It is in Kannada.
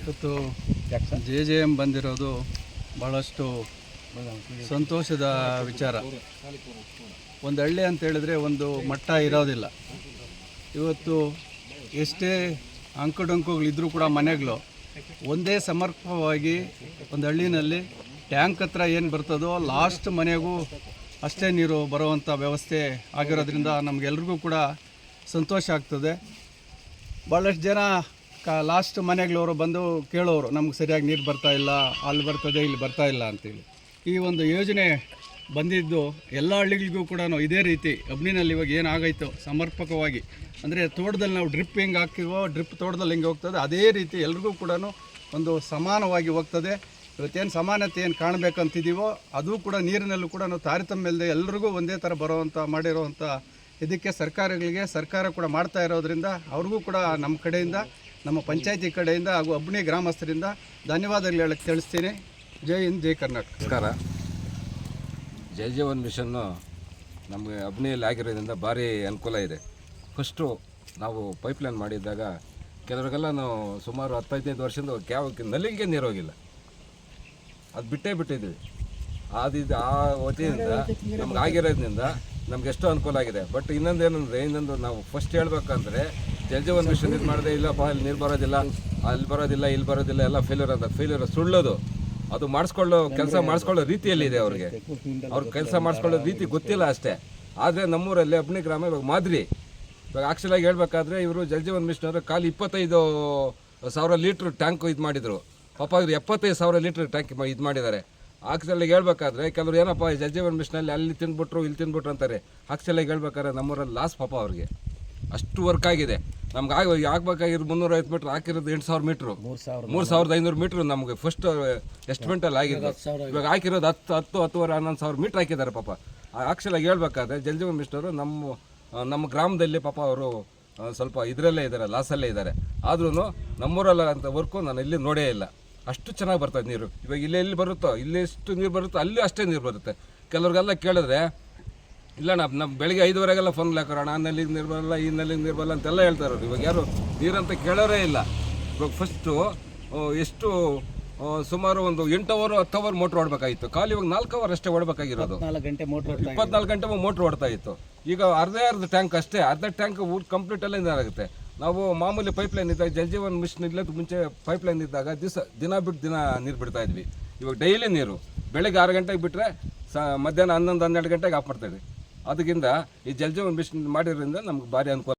ಇವತ್ತು ಜೆ ಜೆ ಎಂ ಬಂದಿರೋದು ಭಾಳಷ್ಟು ಸಂತೋಷದ ವಿಚಾರ. ಒಂದು ಹಳ್ಳಿ ಅಂತ ಹೇಳಿದ್ರೆ ಒಂದು ಮಟ್ಟ ಇರೋದಿಲ್ಲ. ಇವತ್ತು ಎಷ್ಟೇ ಅಂಕುಡೊಂಕುಗಳಿದ್ರೂ ಕೂಡ ಮನೆಗಳು ಒಂದೇ ಸಮರ್ಪಕವಾಗಿ ಒಂದು ಹಳ್ಳಿನಲ್ಲಿ ಟ್ಯಾಂಕ್ ಹತ್ರ ಏನು ಬರ್ತದೋ ಲಾಸ್ಟ್ ಮನೆಗೂ ಅಷ್ಟೇ ನೀರು ಬರುವಂಥ ವ್ಯವಸ್ಥೆ ಆಗಿರೋದ್ರಿಂದ ನಮಗೆಲ್ರಿಗೂ ಕೂಡ ಸಂತೋಷ ಆಗ್ತದೆ. ಭಾಳಷ್ಟು ಜನ ಕ ಲಾಸ್ಟ್ ಮನೆಗಳವರು ಬಂದು ಕೇಳೋರು, ನಮ್ಗೆ ಸರಿಯಾಗಿ ನೀರು ಬರ್ತಾ ಇಲ್ಲ ಅಲ್ಲಿ ಬರ್ತದೆ, ಇಲ್ಲಿ ಬರ್ತಾ ಇಲ್ಲ ಅಂತೇಳಿ. ಈ ಒಂದು ಯೋಜನೆ ಬಂದಿದ್ದು ಎಲ್ಲ ಹಳ್ಳಿಗಳಿಗೂ ಕೂಡ ಇದೇ ರೀತಿ ಅಬ್ನಿನಲ್ಲಿ ಇವಾಗ ಏನಾಗೈತೋ ಸಮರ್ಪಕವಾಗಿ. ಅಂದರೆ ತೋಟದಲ್ಲಿ ನಾವು ಡ್ರಿಪ್ ಹೆಂಗೆ ಹಾಕ್ತೀವೋ ಡ್ರಿಪ್ ತೋಟದಲ್ಲಿ ಹೆಂಗೆ ಹೋಗ್ತದೆ, ಅದೇ ರೀತಿ ಎಲ್ರಿಗೂ ಕೂಡ ಒಂದು ಸಮಾನವಾಗಿ ಹೋಗ್ತದೆ. ಇವತ್ತೇನು ಸಮಾನತೆ ಏನು ಕಾಣಬೇಕಂತಿದ್ದೀವೋ ಅದು ಕೂಡ ನೀರಿನಲ್ಲೂ ಕೂಡ ನಾವು ತಾರತಮ್ಯ ಇಲ್ಲದೆ ಎಲ್ಲರಿಗೂ ಒಂದೇ ಥರ ಬರೋವಂಥ ಮಾಡಿರೋವಂಥ ಇದಕ್ಕೆ ಸರ್ಕಾರಗಳಿಗೆ, ಸರ್ಕಾರ ಕೂಡ ಮಾಡ್ತಾ ಇರೋದ್ರಿಂದ, ಅವ್ರಿಗೂ ಕೂಡ ನಮ್ಮ ಕಡೆಯಿಂದ, ನಮ್ಮ ಪಂಚಾಯತಿ ಕಡೆಯಿಂದ ಹಾಗೂ ಅಬ್ಣಿ ಗ್ರಾಮಸ್ಥರಿಂದ ಧನ್ಯವಾದಗಳು ಹೇಳಕ್ಕೆ ತಿಳಿಸ್ತೀನಿ. ಜೈ ಹಿಂದ್, ಜೈ ಕರ್ನಾಟಕ. ನಮಸ್ಕಾರ. ಜೈ ಜೀವನ್ ಮಿಷನ್ನು ನಮಗೆ ಅಬ್ನಿಯಲ್ಲಿ ಆಗಿರೋದ್ರಿಂದ ಭಾರಿ ಅನುಕೂಲ ಇದೆ. ಫಸ್ಟು ನಾವು ಪೈಪ್ಲೈನ್ ಮಾಡಿದ್ದಾಗ ಕೆಲವರಿಗೆಲ್ಲ ನಾವು ಸುಮಾರು ಹತ್ತು ಹದಿನೈದು ವರ್ಷದಿಂದ ಕ್ಯಾವ್ ನಲ್ಲಿಗೆ ನೀರು ಹೋಗಿಲ್ಲ. ಅದು ಬಿಟ್ಟೇ ಬಿಟ್ಟಿದ್ವಿ. ಇದು ಆ ವತಿಯಿಂದ ನಮ್ಗೆ ಆಗಿರೋದ್ರಿಂದ ನಮ್ಗೆ ಎಷ್ಟೋ ಅನುಕೂಲ ಆಗಿದೆ. ಬಟ್ ಇನ್ನೊಂದು ಏನಂದರೆ ಇನ್ನೊಂದು ನಾವು ಫಸ್ಟ್ ಹೇಳ್ಬೇಕಂದ್ರೆ, ಜಲ್ ಜೀವನ್ ಮಿಷನ್ ಇದು ಮಾಡಿದೆ ಇಲ್ಲಪ್ಪ ಅಲ್ಲಿ ನೀರು ಬರೋದಿಲ್ಲ, ಅಲ್ಲಿ ಬರೋದಿಲ್ಲ, ಇಲ್ಲಿ ಬರೋದಿಲ್ಲ, ಎಲ್ಲ ಫೇಲ್ಯೂರ್ ಅಂತ ಫೇಲ್ಯೂರ್ ಸುಳ್ಳೋದು. ಅದು ಮಾಡಿಸ್ಕೊಳ್ಳೋ ಕೆಲಸ ಮಾಡಿಸ್ಕೊಳ್ಳೋ ರೀತಿಯಲ್ಲಿದೆ ಅವ್ರಿಗೆ. ಅವ್ರ ಕೆಲಸ ಮಾಡಿಸ್ಕೊಳ್ಳೋ ರೀತಿ ಗೊತ್ತಿಲ್ಲ ಅಷ್ಟೇ. ಆದರೆ ನಮ್ಮೂರಲ್ಲಿ ಅಬ್ನಿ ಗ್ರಾಮ ಇವಾಗ ಮಾದರಿ. ಇವಾಗ ಆಕ್ಚುಲಾಗಿ ಹೇಳ್ಬೇಕಾದ್ರೆ ಇವರು ಜಲಜೀವನ್ ಮಿಷನ್ ಅವರು ಖಾಲಿ ಇಪ್ಪತ್ತೈದು ಸಾವಿರ ಲೀಟ್ರ್ ಟ್ಯಾಂಕ್ ಇದು ಮಾಡಿದರು. ಪಾಪ ಇವರು ಎಪ್ಪತ್ತೈದು ಸಾವಿರ ಲೀಟ್ರ್ ಟ್ಯಾಂಕ್ ಇದು ಮಾಡಿದ್ದಾರೆ. ಆಕ್ಸಲ್ಲಿ ಹೇಳ್ಬೇಕಾದ್ರೆ ಕೆಲವರು ಏನಪ್ಪ ಜಲ್ಜೀವನ್ ಮಿಷನಲ್ಲಿ ಅಲ್ಲಿ ತಿಂದ್ಬಿಟ್ರು ಇಲ್ಲಿ ತಿಂದ್ಬಿಟ್ರು ಅಂತಾರೆ. ಆಕ್ಸಲ್ಲಿ ಹೇಳ್ಬೇಕಾದ್ರೆ ನಮ್ಮೂರಲ್ಲಿ ಲಾಸ್ ಪಾಪ ಅವ್ರಿಗೆ. ಅಷ್ಟು ವರ್ಕ್ ಆಗಿದೆ. ನಮ್ಗೆ ಆಗ ಆಗ್ಬೇಕಾಗಿರೋ ಮುನ್ನೂರ ಐವತ್ತು ಮೀಟ್ರ್ ಹಾಕಿರೋದು ಎಂಟು ಸಾವಿರ ಮೀಟ್ರು. ಮೂರು ಸಾವಿರದ ಐನೂರು ಮೀಟ್ರ್ ನಮಗೆ ಫಸ್ಟ್ ಎಸ್ಟಿಮೇಟಲ್ಲಿ ಆಗಿದೆ. ಇವಾಗ ಹಾಕಿರೋದು ಹತ್ತು ಹತ್ತು ಹತ್ತುವರೆ ಹನ್ನೊಂದು ಸಾವಿರ ಮೀಟ್ರ್ ಹಾಕಿದ್ದಾರೆ ಪಾಪ. ಆಕ್ಚುಲಾಗಿ ಹೇಳ್ಬೇಕಾದ್ರೆ ಜಲ್ಜೀವನ್ ಮಿಷನವರು ನಮ್ಮ ನಮ್ಮ ಗ್ರಾಮದಲ್ಲಿ ಪಾಪ ಅವರು ಸ್ವಲ್ಪ ಇದರಲ್ಲೇ ಇದ್ದಾರೆ ಲಾಸಲ್ಲೇ ಇದ್ದಾರೆ. ಆದ್ರೂ ನಮ್ಮೂರಲ್ಲ ಅಂತ ವರ್ಕು ನಾನು ಇಲ್ಲಿ ನೋಡೇ ಇಲ್ಲ. ಅಷ್ಟು ಚೆನ್ನಾಗಿ ಬರ್ತದೆ ನೀರು. ಇವಾಗ ಇಲ್ಲಿ ಎಲ್ಲಿ ಬರುತ್ತೋ ಇಲ್ಲಿ ಎಷ್ಟು ನೀರು ಬರುತ್ತೋ ಅಲ್ಲೂ ಅಷ್ಟೇ ನೀರು ಬರುತ್ತೆ. ಕೆಲವ್ರಿಗೆಲ್ಲ ಕೇಳಿದ್ರೆ ಇಲ್ಲ ನಮ್ಮ ನಮ್ಮ ಬೆಳಿಗ್ಗೆ ಐದುವರೆಗೆಲ್ಲ ಫೋನ್ ಹಾಕೋಣ ಆ ನಲ್ಲಿಗೆ ನೀರು ಬರಲ್ಲ ಈ ನಲ್ಲಿಗೆ ನೀರು ಬರಲ್ಲ ಅಂತೆಲ್ಲ ಹೇಳ್ತಾರೆ ಇವಾಗ ಯಾರು ನೀರಂತ ಕೇಳೋರೇ ಇಲ್ಲ. ಇವಾಗ ಫಸ್ಟು ಎಷ್ಟು ಸುಮಾರು ಒಂದು ಎಂಟು ಅವರ್ ಹತ್ತು ಅವರ್ ಮೋಟ್ರ್ ಓಡಬೇಕಾಗಿತ್ತು. ಖಾಲಿ ಇವಾಗ ನಾಲ್ಕು ಅವರ್ ಅಷ್ಟೇ ಓಡಬೇಕಾಗಿರೋದು. ನಾಲ್ಕು ಗಂಟೆ ಮೋಟ್ರ್ ಇಪ್ಪತ್ನಾಲ್ಕು ಗಂಟೆ ಮೋಟ್ರ್ ಓಡ್ತಾ ಇತ್ತು. ಈಗ ಅರ್ಧ ಅರ್ಧ ಟ್ಯಾಂಕ್ ಅಷ್ಟೇ. ಅರ್ಧ ಟ್ಯಾಂಕ್ ಊಟ ಕಂಪ್ಲೀಟ್ ಎಲ್ಲ ಇದಾಗುತ್ತೆ ನಾವು ಮಾಮೂಲಿ ಪೈಪ್ ಲೈನ್ ಇದ್ದಾಗ ಜಲಜೀವನ್ ಮಿಷನ್ ಇಲ್ಲದ ಮುಂಚೆ ಪೈಪ್ ಲೈನ್ ಇದ್ದಾಗ ದಿವಸ ದಿನ ಬಿಟ್ಟು ದಿನ ನೀರು ಬಿಡ್ತಾ ಇದ್ವಿ. ಇವಾಗ ಡೈಲಿ ನೀರು. ಬೆಳಗ್ಗೆ ಆರು ಗಂಟೆಗೆ ಬಿಟ್ಟರೆ ಸ, ಮಧ್ಯಾಹ್ನ ಹನ್ನೊಂದು ಹನ್ನೆರಡು ಗಂಟೆಗೆ ಆಫ್ ಮಾಡ್ತಾ ಇದ್ವಿ. ಅದಕ್ಕಿಂತ ಈ ಜಲಜೀವನ್ ಮಿಷನ್ ಮಾಡಿರೋದ್ರಿಂದ ನಮ್ಗೆ ಭಾರಿ ಅನುಕೂಲ